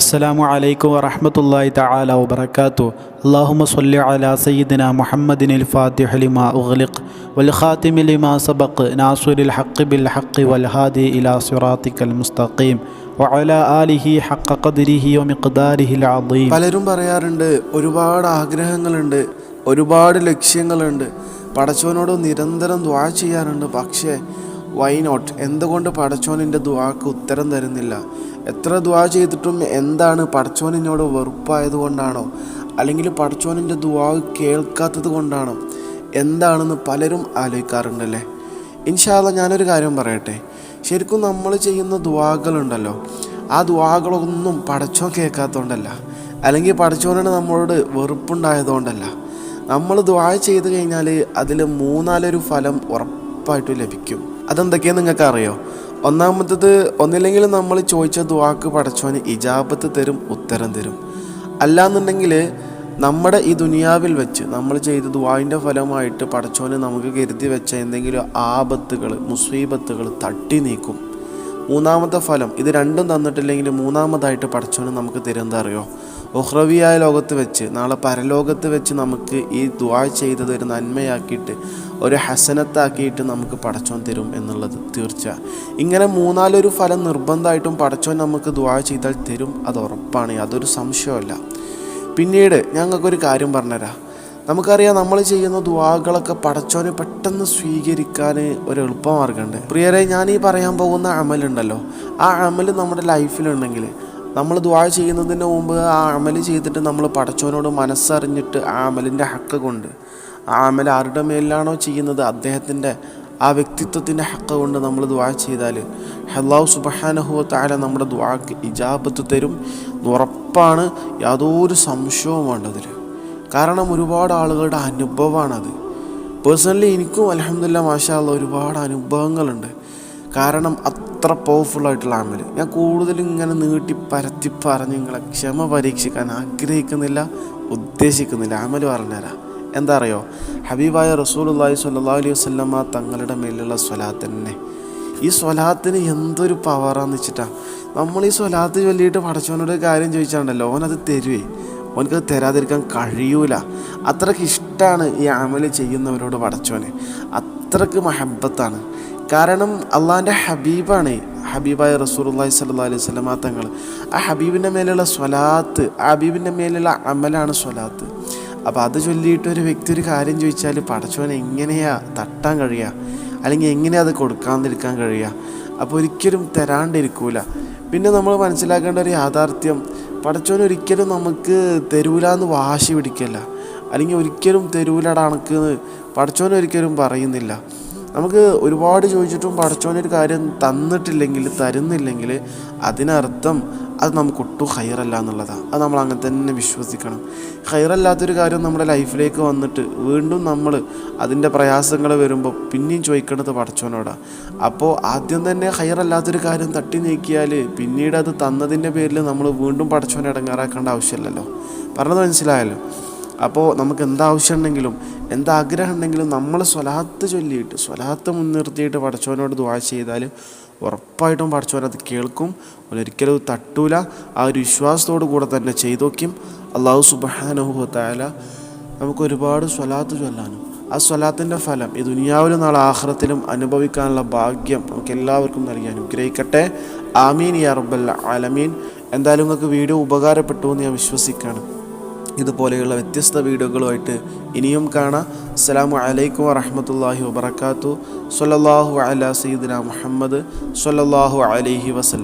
അസ്സലാമു അലൈക്കും വറഹമത്തല്ലാഹി തആല വബറകാതു അല്ലാഹുമ്മ സ്വല്ലി അലാ സയ്യിദിന മുഹമ്മദിനിൽ ഫാത്തിഹ ലിമാ ഉഗ്ലിഖ് വൽ ഖാതിമി ലിമാ സബഖ് നാസിറുൽ ഹഖ് ബിൽ ഹഖ് വൽ ഹാദി ഇലാ സിറാത്തിക്കൽ മുസ്തഖീം വഅല ആലിഹി ഹഖ ഖദ്രിഹി വമിഖ്ദാരിഹിൽ അദീം പലരും പറയാറുണ്ട് ഒരുപാട് ആഗ്രഹങ്ങളുണ്ട് ഒരുപാട് ലക്ഷ്യങ്ങളുണ്ട്. പടച്ചവനോട് നിരന്തരം ദ്വാ ചെയ്യാറുണ്ട്. പക്ഷേ വൈ നോട്ട് എന്തുകൊണ്ട് പടച്ചോനിന്റെ ദ്വാക്ക് ഉത്തരം തരുന്നില്ല? എത്ര ദ്വാ ചെയ്തിട്ടും എന്താണ് പടച്ചോനിനോട് വെറുപ്പായത് കൊണ്ടാണോ? അല്ലെങ്കിൽ പടച്ചോനിന്റെ ദ്വാ കേൾക്കാത്തത് കൊണ്ടാണോ? എന്താണെന്ന് പലരും ആലോചിക്കാറുണ്ടല്ലേ? ഇൻഷാല്ല ഞാനൊരു കാര്യം പറയട്ടെ. ശരിക്കും നമ്മൾ ചെയ്യുന്ന ദ്വാകളുണ്ടല്ലോ ആ ദ്വാകളൊന്നും പടച്ചോൻ കേൾക്കാത്തതുകൊണ്ടല്ല അല്ലെങ്കിൽ പടച്ചോനാണ് നമ്മളോട് വെറുപ്പുണ്ടായതുകൊണ്ടല്ല. നമ്മൾ ദ്വാ ചെയ്ത് കഴിഞ്ഞാൽ അതിൽ മൂന്നാലൊരു ഫലം ഉറപ്പായിട്ടും ലഭിക്കും. അതെന്തൊക്കെയാന്ന് നിങ്ങൾക്ക് അറിയോ ഒന്നാമത്തത് ഒന്നില്ലെങ്കിൽ നമ്മൾ ചോദിച്ച ദ്വാക്ക് പടച്ചോന് ഇജാബത്ത് തരും ഉത്തരം തരും. അല്ലാന്നുണ്ടെങ്കിൽ നമ്മുടെ ഈ ദുനിയാവിൽ വെച്ച് നമ്മൾ ചെയ്ത ദുവാവിന്റെ ഫലമായിട്ട് പടച്ചോന് നമുക്ക് കരുതി വെച്ച എന്തെങ്കിലും ആപത്തുകൾ മുസീബത്തുകൾ തട്ടി നീക്കും. മൂന്നാമത്തെ ഫലം ഇത് രണ്ടും തന്നിട്ടില്ലെങ്കിൽ മൂന്നാമതായിട്ട് പടച്ചോന് നമുക്ക് തരുന്നത് അറിയോ ഉഹ്രവിയായ ലോകത്ത് വെച്ച് നാളെ പരലോകത്ത് വെച്ച് നമുക്ക് ഈ ദ്വാ ചെയ്തത് ഒരു നന്മയാക്കിയിട്ട് ഒരു ഹസനത്താക്കിയിട്ട് നമുക്ക് പടച്ചോൻ തരും എന്നുള്ളത് തീർച്ച ഇങ്ങനെ മൂന്നാലൊരു ഫലം നിർബന്ധമായിട്ടും പടച്ചോൻ നമുക്ക് ദ്വാ ചെയ്താൽ തരും അത് ഉറപ്പാണ് അതൊരു സംശയമല്ല പിന്നീട് ഞങ്ങൾക്കൊരു കാര്യം പറഞ്ഞുതരാം. നമുക്കറിയാം നമ്മൾ ചെയ്യുന്ന ദുവാകളൊക്കെ പടച്ചോന് പെട്ടെന്ന് സ്വീകരിക്കാൻ ഒരു എളുപ്പമാർഗമുണ്ട് പ്രിയരെ ഞാൻ ഈ പറയാൻ പോകുന്ന അമലുണ്ടല്ലോ. ആ അമൽ നമ്മുടെ ലൈഫിലുണ്ടെങ്കിൽ നമ്മൾ ദ്വാ ചെയ്യുന്നതിന് മുമ്പ് ആ അമൽ ചെയ്തിട്ട് നമ്മൾ പടച്ചവനോട് മനസ്സറിഞ്ഞിട്ട് ആ അമലിന്റെ ഹക്ക് കൊണ്ട് ആ അമൽ ആരുടെ മേലിലാണോ ചെയ്യുന്നത് അദ്ദേഹത്തിന്റെ ആ വ്യക്തിത്വത്തിന്റെ ഹക്ക് കൊണ്ട് നമ്മൾ ദ്വാ ചെയ്താൽ ഹല്ലാഹു സുബഹാനഹുവ താര നമ്മുടെ ദ്വാക്ക് ഇജാബത്ത് തരും ഉറപ്പാണ്. യാതൊരു സംശയവും വേണ്ടതിൽ കാരണം ഒരുപാട് ആളുകളുടെ അനുഭവമാണത്. പേഴ്സണലി എനിക്കും അലഹമില്ല മാഷാല്ല ഒരുപാട് അനുഭവങ്ങളുണ്ട്. കാരണം അത്ര പവർഫുൾ ആയിട്ടുള്ള ആമൽ ഞാൻ കൂടുതലും ഇങ്ങനെ നീട്ടി പരത്തി പറഞ്ഞ് നിങ്ങളെ ക്ഷമ പരീക്ഷിക്കാൻ ആഗ്രഹിക്കുന്നില്ല ഉദ്ദേശിക്കുന്നില്ല. ആമൽ പറഞ്ഞുതരാം. എന്താ അറിയോ? ഹബീബായ റസൂലുള്ളാഹി സ്വല്ലല്ലാഹു അലൈഹി വസല്ലമ തങ്ങളുടെ മേലുള്ള സ്വലാത്ത് തന്നെ. ഈ സ്വലാത്തിന് എന്തൊരു പവറാന്ന് വെച്ചിട്ടാ. നമ്മൾ ഈ സ്വലാത്ത് ചൊല്ലിയിട്ട് പടച്ചവനോട് ഒരു കാര്യം ചോദിച്ചാണ്ടല്ലോ ഓനത് തരുവേ. ഓനക്കത് തരാതിരിക്കാൻ കഴിയൂല. അത്രയ്ക്ക് ഇഷ്ടമാണ് ഈ അമൽ ചെയ്യുന്നവരോട് പടച്ചോനെ അത്രയ്ക്ക് മഹബത്താണ്. കാരണം അള്ളാഹിന്റെ ഹബീബാണ്. ഹബീബായ റസൂലുള്ളാഹി സ്വല്ലല്ലാഹു അലൈഹി വസല്ലമ തങ്ങൾ. ആ ഹബീബിന്റെ മേലുള്ള സ്വലാത്ത് ആ ഹബീബിന്റെ മേലുള്ള അമലാണ് സ്വലാത്ത്. അപ്പോൾ അത് ചൊല്ലിയിട്ട് ഒരു വ്യക്തി ഒരു കാര്യം ചോദിച്ചാൽ പടച്ചോൻ എങ്ങനെയാ തട്ടാൻ കഴിയുക അല്ലെങ്കിൽ എങ്ങനെയാ അത് കൊടുക്കാതിരിക്കാൻ കഴിയുക അപ്പോൾ ഒരിക്കലും തരാണ്ടിരിക്കൂല. പിന്നെ നമ്മൾ മനസ്സിലാക്കേണ്ട ഒരു യാഥാർത്ഥ്യം പടച്ചോൻ ഒരിക്കലും നമുക്ക് തരൂല എന്ന് വാശി പിടിക്കല്ല. അല്ലെങ്കിൽ ഒരിക്കലും തരൂലടാ അണക്ക് പടച്ചോൻ ഒരിക്കലും പറയുന്നില്ല. നമുക്ക് ഒരുപാട് ചോദിച്ചിട്ടും പടച്ചോനൊരു കാര്യം തന്നിട്ടില്ലെങ്കിൽ തരുന്നില്ലെങ്കിൽ അതിനർത്ഥം അത് നമുക്ക് ഒട്ടും ഹയറല്ല എന്നുള്ളതാണ്. അത് നമ്മൾ അങ്ങനെ തന്നെ വിശ്വസിക്കണം. ഹയറല്ലാത്തൊരു കാര്യം നമ്മുടെ ലൈഫിലേക്ക് വന്നിട്ട് വീണ്ടും നമ്മൾ അതിന്റെ പ്രയാസങ്ങൾ വരുമ്പോൾ പിന്നെയും ചോദിക്കേണ്ടത് പടച്ചോനോടാണ് അപ്പോൾ ആദ്യം തന്നെ ഹയറല്ലാത്തൊരു കാര്യം തട്ടി നീക്കിയാൽ പിന്നീട് അത് തന്നതിന്റെ പേരിൽ നമ്മൾ വീണ്ടും പടച്ചോനെ ഇടങ്ങാറാക്കേണ്ട ആവശ്യമില്ലല്ലോ. പറഞ്ഞത് മനസ്സിലായല്ലോ? അപ്പോൾ നമുക്ക് എന്താവശ്യം ഉണ്ടെങ്കിലും എന്താഗ്രഹം ഉണ്ടെങ്കിലും നമ്മൾ സ്വലാത്ത് ചൊല്ലിയിട്ട് സ്വലാത്ത് മുൻനിർത്തിയിട്ട് പടച്ചവനോട് ദ്വാ ചെയ്താൽ ഉറപ്പായിട്ടും പടച്ചവൻ അത് കേൾക്കും. ഒരിക്കലും തട്ടൂല. ആ ഒരു വിശ്വാസത്തോടു കൂടെ തന്നെ ചെയ്തു നോക്കും അള്ളാഹു സുബാനുഭവത്തായാല നമുക്ക് ഒരുപാട് സ്വലാത്ത് ചൊല്ലാനും. ആ സ്വലാത്തിന്റെ ഫലം ഈ ദുനിയാവിലും നാളെ ആഹ്റത്തിലും അനുഭവിക്കാനുള്ള ഭാഗ്യം നമുക്ക് എല്ലാവർക്കും നൽകി അനുഗ്രഹിക്കട്ടെ. ആമീൻ യാ റബ്ബൽ ആലമീൻ. എന്തായാലും നിങ്ങൾക്ക് വീഡിയോ ഉപകാരപ്പെട്ടു എന്ന് ഞാൻ വിശ്വസിക്കുകയാണ്. ഇതുപോലെയുള്ള വ്യത്യസ്ത വീഡിയോകളുമായിട്ട് ഇനിയും കാണാം. അസ്സലാമു അലൈക്കും വറഹമത്തല്ലാഹി വബർക്കാത്തു സൊല്ലാഹു അല സീദിന മുഹമ്മദ് സൊല്ലാഹു അലൈഹി വസല്ലം.